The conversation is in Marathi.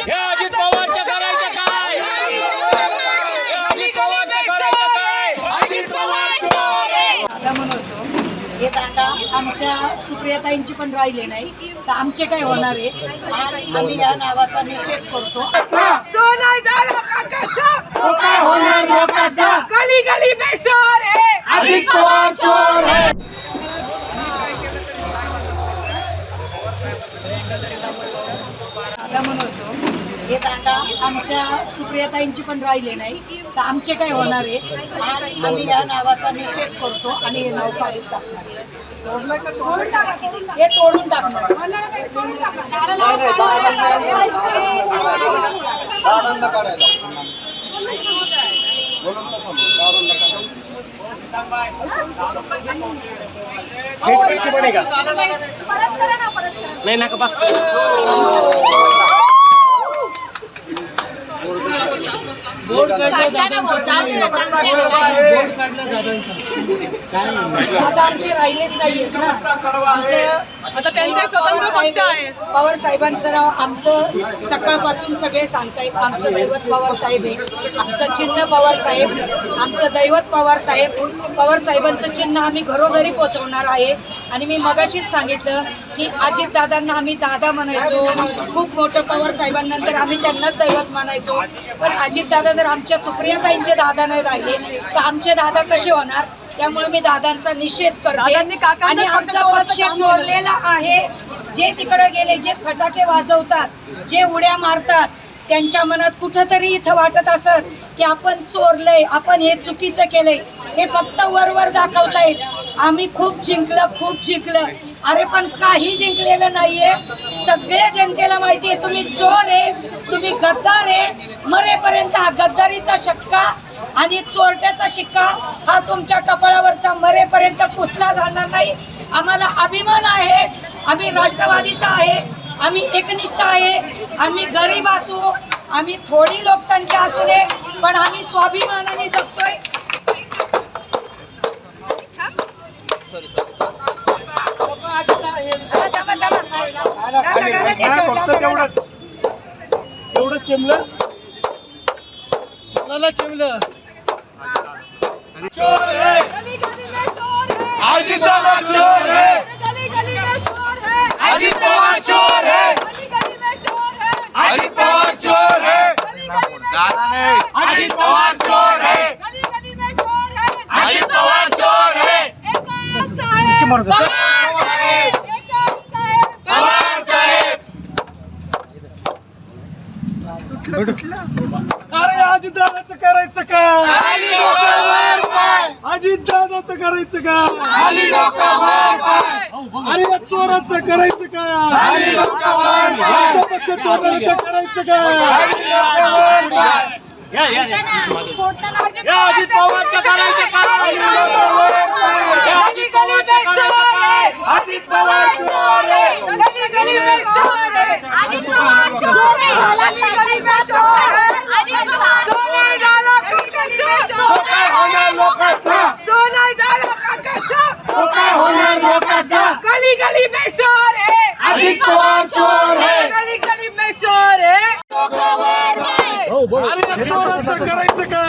हे अजित पवारचं करायचं काय? हे अजित पवारचं करायचं काय? अजित पवार चोर! आहे. दादा म्हणतो हे दादा आमच्या सुप्रियाताईंची पण राहिले नाही. तर आमचे काय होणार आहे? आज आम्ही या नावाचा निषेध करतो. तो नाही झाला काकाचा गली गली में शोर है अजित पवार चोर आहे दादा म्हणतो हे दादा आमच्या सुप्रियाताईंची पण राहिले नाही. तर आमचे काय होणार आहे? आज आम्ही या नावाचा निषेध करतो आणि हे नाव काढून टाकणार हे तोडून टाकणार थांबू. दादांना काढायला पैसे पण आहे. का नाही नका बस आता आमचे राहिलेच नाहीयेत ना. आमच्या आता त्यांचा स्वतंत्र पक्ष आहे. पवार साहेबांचं नाव आमचं सकाळपासून सगळे सांगतायत आमचं दैवत पवार साहेब आहे. आमचं चिन्ह पवार साहेब आमचं दैवत पवार साहेब पवार साहेबांचं चिन्ह आम्ही घरोघरी पोहोचवणार आहे. आणि मी मगाशीच सांगितलं की अजित दादांना आम्ही दादा म्हणायचो खूप मोठं पवार साहेबांनंतर आम्ही त्यांनाच दैवत मानायचो. पण अजित दादा जर आमच्या सुप्रियाताईंचे दादा नाही राहिले तर आमचे दादा कसे होणार? त्यामुळे मी दादांचा निषेध करते. आणि आमचा पक्ष. चोरलेला आहे. जे तिकडे गेले जे फटाके वाजवतात जे उड्या मारतात त्यांच्या मनात कुठंतरी इथं वाटत असत की आपण चोरलंय आपण हे चुकीचं केलंय. हे फक्त वरवर दाखवतायत. आम्ही खूप जिंकलं खूप जिंकलं. अरे पण काही जिंकलेलं नाहीये. सगळ्या जनतेला माहिती आहे तुम्ही चोर आहे तुम्ही गद्दार आहे. मरेपर्यंत हा गद्दारीचा शक्का आणि चोरट्याचा शिक्का हा तुमच्या कपाळावरचा मरेपर्यंत पुसला जाणार नाही. आम्हाला अभिमान आहे. आम्ही राष्ट्रवादीचा आहे. आम्ही एकनिष्ठ आहे. आम्ही गरीब असू. आम्ही थोडी लोकसंख्या असू दे पण आम्ही स्वाभिमानाने जगतोय. फक्त तेवढंच. एवढं चिमलं. मला चिमलं चोर आहे गली गली में शोर है। अजित दादा चोर आहे गली गली में शोर है। अजित पवार चोर आहे गली गली में शोर है। अजित पवार चोर आहे गली गली में शोर है। अजित पवार चोर आहे गली गली में शोर है। अजित पवार चोर आहे एकाच साहेब। पवार साहेब। एकाच साहेब पवार साहेब अरे अजित दादाचं करायचं काय खाली डोक्यावर पाय. अजित दादाचं करायचं काय खाली डोक्यावर पाय. अरे या चोराचं करायचं काय खाली डोक्यावर पाय. आमचा पक्ष चोराचं करायचं काय खाली डोक्यावर पाय. या या या. या अजित पवारचं करायचं काय या अजित पवारचं गली गली में शोर है। अजित पवार चोर है। गली गली में शोर है। करायचं का?